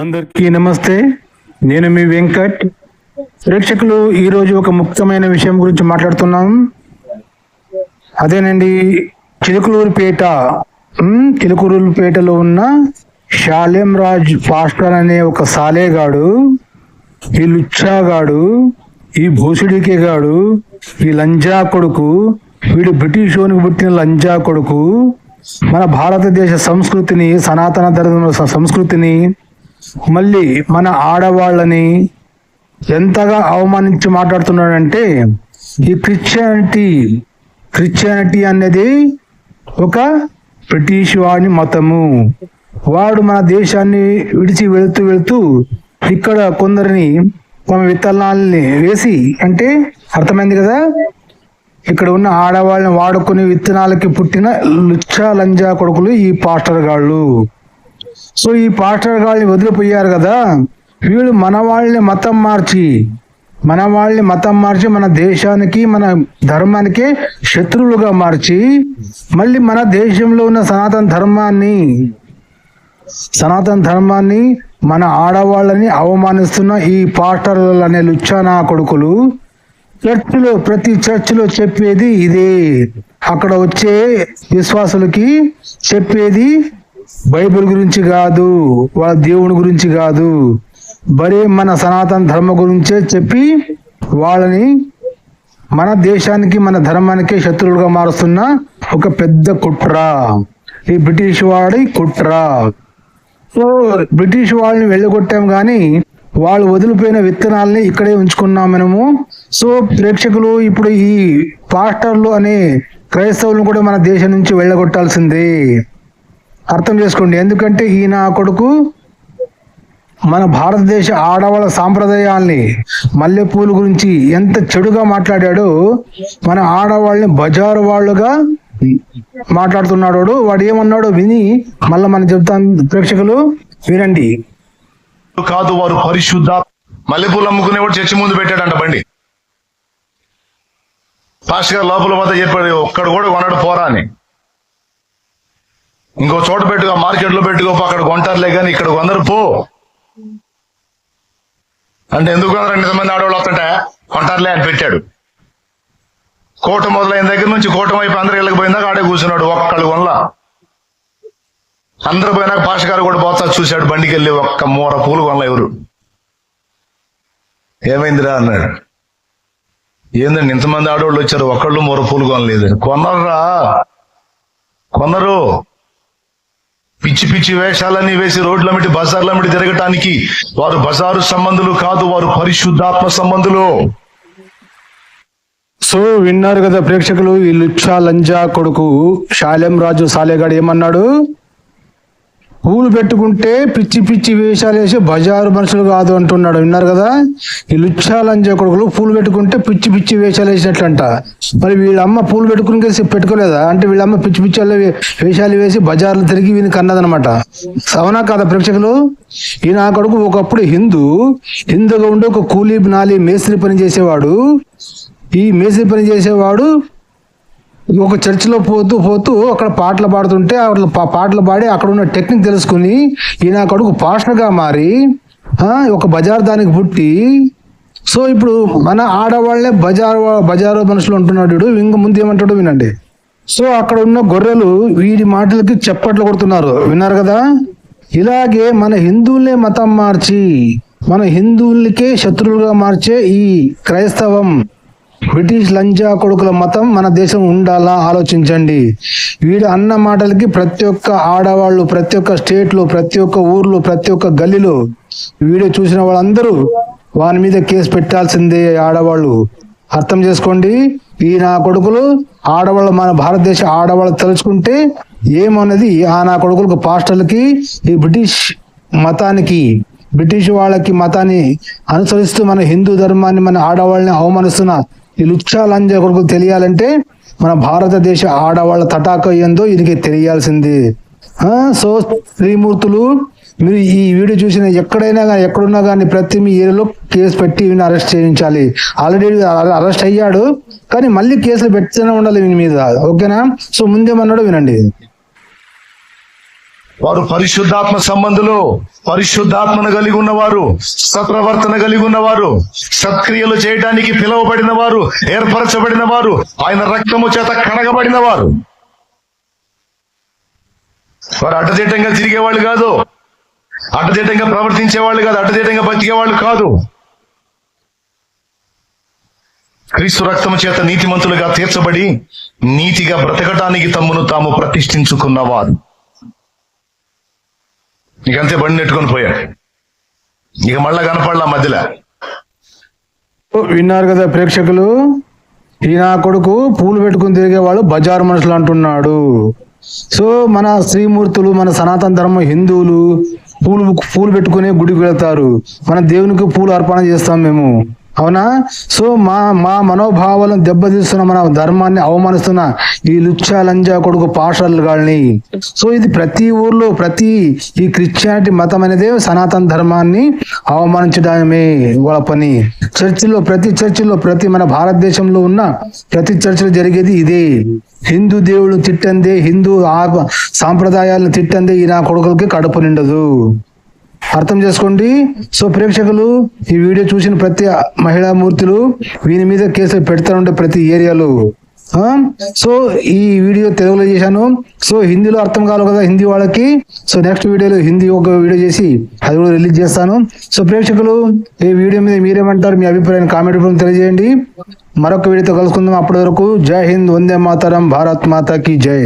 అందరికీ నమస్తే. నేను మీ వెంకట్. ప్రేక్షకులు ఈరోజు ఒక ముఖ్యమైన విషయం గురించి మాట్లాడుతున్నాం. అదేనండి చిలుకలూరుపేట చిలుకులూరుపేటలో ఉన్న శాలెం రాజ్ పాస్టర్ అనే ఒక సాలేగాడు ఈ లుచ్చాగాడు ఈ భూసుడికే గాడు ఈ లంజా కొడుకు వీడు బ్రిటిష్ ఓనికి పుట్టిన లంజా కొడుకు మన భారతదేశ సంస్కృతిని సనాతన ధర్మ సంస్కృతిని మళ్ళీ మన ఆడవాళ్ళని ఎంతగా అవమానించి మాట్లాడుతున్నాడంటే ఈ క్రిస్టియానిటీ క్రిస్టియానిటీ అనేది ఒక బ్రిటిష్ వాడి మతము. వాడు మన దేశాన్ని విడిచి వెళుతూ వెళుతూ ఇక్కడ కొందరిని తమ విత్తనాలని వేసి అంటే అర్థమైంది కదా? ఇక్కడ ఉన్న ఆడవాళ్ళని వాడుకునే విత్తనాలకి పుట్టిన లుచ్చా లంజా కొడుకులు ఈ పాస్టర్ గాళ్ళు. సో ఈ పాస్టర్ గారిని వదిలిపోయారు కదా. వీళ్ళు మన వాళ్ళని మతం మార్చి మన వాళ్ళని మతం మార్చి మన దేశానికి మన ధర్మానికి శత్రువులుగా మార్చి మళ్ళీ మన దేశంలో ఉన్న సనాతన ధర్మాన్ని సనాతన ధర్మాన్ని మన ఆడవాళ్ళని అవమానిస్తున్న ఈ పాస్టర్లు అనే లుచ్చానా కొడుకులు చర్చిలో ప్రతి చర్చిలో చెప్పేది ఇదే. అక్కడ వచ్చే విశ్వాసులకి చెప్పేది బైబిల్ గురించి కాదు వాళ్ళ దేవుని గురించి కాదు. బరే మన సనాతన ధర్మ గురించే చెప్పి వాళ్ళని మన దేశానికి మన ధర్మానికి శత్రువులుగా మారుస్తున్న ఒక పెద్ద కుట్ర. ఈ బ్రిటిష్ వాడి కుట్ర. సో బ్రిటిష్ వాళ్ళని వెళ్ళగొట్టాం కానీ వాళ్ళు వదిలిపోయిన విత్తనాలని ఇక్కడే ఉంచుకున్నాం మనము. సో ప్రేక్షకులు ఇప్పుడు ఈ పాస్టర్లు అనే క్రైస్తవులను కూడా మన దేశం నుంచి వెళ్ళగొట్టాల్సిందే. అర్థం చేసుకోండి. ఎందుకంటే ఈయన కొడుకు మన భారతదేశ ఆడవాళ్ళ సాంప్రదాయాల్ని మల్లెపూలు గురించి ఎంత చెడుగా మాట్లాడాడో మన ఆడవాళ్ళని బజారు వాళ్ళుగా మాట్లాడుతున్నాడు వాడు. ఏమన్నాడో విని మళ్ళీ మనం చెప్తాను ప్రేక్షకులు వినండి. కాదు వారు పరిశుద్ధ మల్లెపూలు అమ్ముకునేవాడు చర్చి ముందు పెట్టాడంట బండి. పాస్ట్ గారు లోపల వద్ద చెప్పాడు ఒక్కడు కూడా కొనడు పోరా అని. ఇంకో చోట పెట్టుకో మార్కెట్లో పెట్టుకోపో అక్కడ కొంటారులే కానీ ఇక్కడ కొందరు పో. అంటే ఎందుకు కొందరు? ఇంతమంది ఆడవాళ్ళు వస్తుంటే కొంటారులే అని పెట్టాడు. కోట మొదలైన దగ్గర నుంచి కోటం వైపు అందరు ఇళ్ళకి పోయిందాక ఆడే కూర్చున్నాడు ఒక్కళ్ళు వల్ల అందరు పోయినాక పాష గారు కూడా పోతా చూశాడు బండికి వెళ్ళి ఒక్క మూర పూలు కొనలే ఎవరు. ఏమైందిరా అన్నాడు. ఏందండి ఇంతమంది ఆడవాళ్ళు వచ్చారు ఒక్కళ్ళు మూర పూలు కొనలేదు. కొనరా కొనరు. పిచ్చి పిచ్చి వేషాలన్నీ వేసి రోడ్లమిటి బజార్లమిటి తిరగటానికి వారు బజారు సంబంధులు కాదు వారు పరిశుద్ధాత్మ సంబంధులు. సో విన్నారు కదా ప్రేక్షకులు ఈ లుచ్చా లంజా కొడుకు శాలెం రాజు సాలేగాడు ఏమన్నాడు? పూలు పెట్టుకుంటే పిచ్చి పిచ్చి వేషాలు వేసి బజారు మనుషులు కాదు అంటున్నాడు. విన్నారు కదా? ఈ లుచ్చాలంజే కొడుకులు పూలు పెట్టుకుంటే పిచ్చి పిచ్చి వేషాలు వేసినట్లంట. మరి వీళ్ళమ్మ పూలు పెట్టుకుని కలిసి పెట్టుకోలేదా? అంటే వీళ్ళమ్మ పిచ్చి పిచ్చి వేషాలు వేసి బజార్లు తిరిగి వీని కన్నదనమాట. సవనా కాదా ప్రేక్షకులు? ఈయన కొడుకు ఒకప్పుడు హిందూ. హిందూగా ఉండే ఒక కూలీ నాలి మేస్త్రి పని చేసేవాడు. ఈ మేస్త్రి పని చేసేవాడు ఒక చర్చిలో పోతూ పోతూ అక్కడ పాటలు పాడుతుంటే అక్కడ పాటలు పాడి అక్కడ ఉన్న టెక్నిక్ తెలుసుకుని ఈయన కొడుకు పాస్టర్గా మారి ఒక బజార్ దానికి పుట్టి. సో ఇప్పుడు మన ఆడవాళ్ళే బజారు బజారు మనుషులు ఉంటున్నాడు ఇంక ముందు ఏమంటాడు వినండి. సో అక్కడ ఉన్న గొర్రెలు వీడి మాటలకి చప్పట్లు కొడుతున్నారు. విన్నారు కదా? ఇలాగే మన హిందువులే మతం మార్చి మన హిందువులకే శత్రువులుగా మార్చే ఈ క్రైస్తవం. బ్రిటిష్ లంజా కొడుకుల మతం మన దేశం ఉండాలా ఆలోచించండి. వీడు అన్న మాటలకి ప్రతి ఒక్క ఆడవాళ్ళు ప్రతి ఒక్క స్టేట్లో ప్రతి ఒక్క ఊర్లో ప్రతి ఒక్క గల్లీలో వీడియో చూసిన వాళ్ళందరూ వాని మీద కేసు పెట్టాల్సిందే ఆడవాళ్ళు. అర్థం చేసుకోండి ఈ నా కొడుకులు ఆడవాళ్ళు మన భారతదేశ ఆడవాళ్ళు తలుచుకుంటే ఏమన్నది ఆ నా కొడుకులకు పాస్టర్లకి ఈ బ్రిటిష్ మతానికి బ్రిటిష్ వాళ్ళకి మతాన్ని అనుసరిస్తూ మన హిందూ ధర్మాన్ని మన ఆడవాళ్ళని అవమానిస్తున్న ఈ లుచ్చా కొరకు తెలియాలంటే మన భారతదేశ ఆడవాళ్ళ తటాక ఏందో ఇది తెలియాల్సింది. సో శ్రీమూర్తులు మీరు ఈ వీడియో చూసిన ఎక్కడైనా కానీ ఎక్కడున్నా కానీ ప్రతి మీ ఏరియాలో కేసు పెట్టి వీడిని అరెస్ట్ చేయించాలి. ఆల్రెడీ అరెస్ట్ అయ్యాడు కానీ మళ్ళీ కేసులు పెడుతూనే ఉండాలి వీని మీద. ఓకేనా? సో ముందేమన్నాడు వినండి. వారు పరిశుద్ధాత్మ సంబంధులు పరిశుద్ధాత్మను కలిగి ఉన్నవారు సత్ప్రవర్తన కలిగి ఉన్నవారు సత్క్రియలు చేయడానికి పిలువబడిన వారు ఏర్పరచబడిన వారు ఆయన రక్తము చేత కడగబడిన వారు. వారు అడ్డదిడ్డంగా తిరిగేవాళ్ళు కాదు. అడ్డదిడ్డంగా ప్రవర్తించేవాళ్ళు కాదు. అడ్డదిడ్డంగా బతికేవాళ్ళు కాదు. క్రీస్తు రక్తము చేత నీతిమంతులుగా తీర్చబడి నీతిగా బ్రతకటానికి తమ్మును తాము ప్రతిష్ఠించుకున్నవారు. ఇకంతే బండి నెట్టుకొని పోయాడు ఇక మళ్ళా కనపడలా మధ్యలో. విన్నారు కదా ప్రేక్షకులు? ఈ నా కొడుకు పూలు పెట్టుకుని తిరిగేవాడు బజార్ మనుషులు అంటున్నాడు. సో మన శ్రీమూర్తులు మన సనాతన ధర్మం హిందువులు పూలు పూలు పెట్టుకునే గుడికి వెళ్తారు. మన దేవునికి పూలు అర్పణ చేస్తాం మేము. అవునా? సో మా మా మనోభావాలను దెబ్బతీస్తున్న మన ధర్మాన్ని అవమానిస్తున్న ఈ లుచ్చా లంజా కొడుకు పాషాలు గాల్ని సో ఇది ప్రతి ఊర్లో ప్రతి ఈ క్రిస్టియానిటీ మతం అనేది సనాతన ధర్మాన్ని అవమానించడమే వాళ్ళ పని. చర్చిలో ప్రతి చర్చిలో ప్రతి మన భారతదేశంలో ఉన్న ప్రతి చర్చిలో జరిగేది ఇదే. హిందూ దేవుడు తిట్టందే హిందూ ఆ- సాంప్రదాయాలను తిట్టందే ఈ నా కొడుకులకి కడుపు నిండదు. అర్థం చేసుకోండి. సో ప్రేక్షకులు ఈ వీడియో చూసిన ప్రతి మహిళా మూర్తులు వీని మీద కేసులు పెడతానుండే ప్రతి ఏరియాలో. సో ఈ వీడియో తెలుగులో చేశాను. సో హిందీలో అర్థం కాదు కదా హిందీ వాళ్ళకి. సో నెక్స్ట్ వీడియోలో హిందీ ఒక వీడియో చేసి అది కూడా రిలీజ్ చేస్తాను. సో ప్రేక్షకులు ఈ వీడియో మీద మీరేమంటారు మీ అభిప్రాయాన్ని కామెంట్ రూపంలో తెలియజేయండి. మరొక వీడియోతో కలుసుకుందాం అప్పటి వరకు. జై హింద్ వందే మాతరం భారత్ మాతాకి జై.